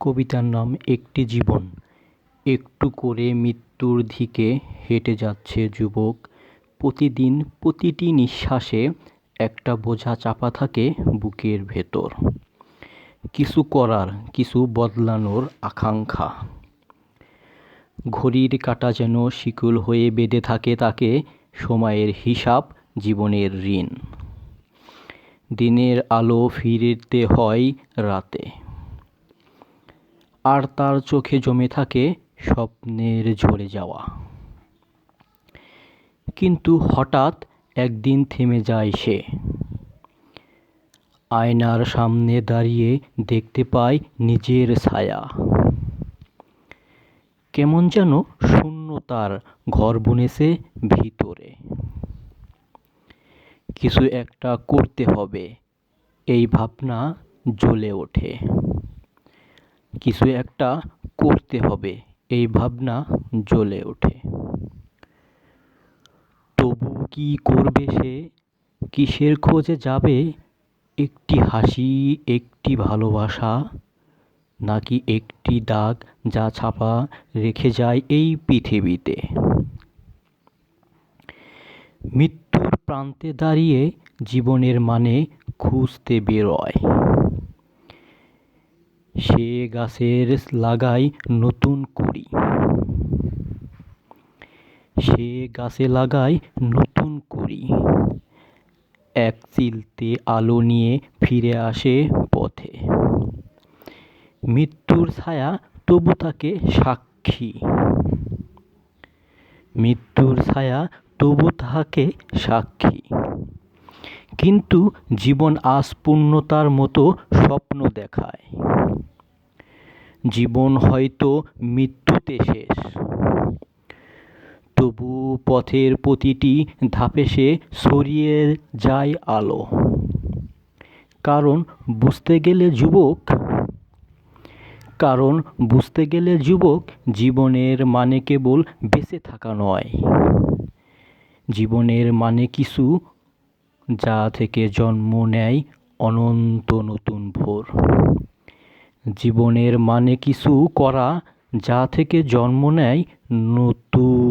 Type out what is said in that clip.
কবিতার নাম একটি জীবন। একটু করে মৃত্যুর দিকে হেঁটে যাচ্ছে যুবক। প্রতিদিন প্রতিটি নিঃশ্বাসে একটা বোঝা চাপা থাকে বুকের ভেতর। কিছু করার, কিছু বদলানোর আকাঙ্ক্ষা। ঘড়ির কাঁটা যেন শিকুল হয়ে বেঁধে থাকে তাকে সময়ের হিসাব, জীবনের ঋণ। দিনের আলো ফিরতে হয় রাতে। আর তার চোখে জমে থাকে স্বপ্নের ঝরে যাওয়া। কিন্তু হঠাৎ একদিন থেমে যায় সে। আয়নার সামনে দাঁড়িয়ে দেখতে পায় নিজের ছায়া। কেমন যেন শূন্য তার ঘর বুনেছে ভিতরে। কিছু একটা করতে হবে, এই ভাবনা জ্বলে ওঠে। কিছু একটা করতে হবে। এই ভাবনা জ্বলে ওঠে। তবু কি করবে সে? কিসের খোঁজে যাবে? একটি হাসি, একটি ভালোবাসা? নাকি একটি দাগ যা ছাপা রেখে যায় এই পৃথিবীতে? মৃত্যুর প্রান্তে দাঁড়িয়ে জীবনের মানে খুঁজতে বেরোয়। সে গাছের লাগাই নতুন কুড়ি সে গাছে লাগাই নতুন করি। এক চিলতে আলো নিয়ে ফিরে আসে পথে। মৃত্যুর ছায়া তবু তাকে সাক্ষী। মৃত্যুর ছায়া তবু তাহাকে সাক্ষী। কিন্তু জীবন আজ পূর্ণতার মতো স্বপ্ন দেখায়। জীবন হয়তো মৃত্যুতে শেষ। তবু পথের প্রতিটি ধাপে সে ছড়িয়ে যায় আলো। কারণ বুঝতে গেলে যুবক, কারণ বুঝতে গেলে যুবক জীবনের মানে কেবল বেঁচে থাকা নয়। জীবনের মানে কিছু যা থেকে জন্ম নেয় অনন্ত নতুন ভোর। জীবনের মানে কিছু করা যা থেকে জন্ম নেয় নতুন।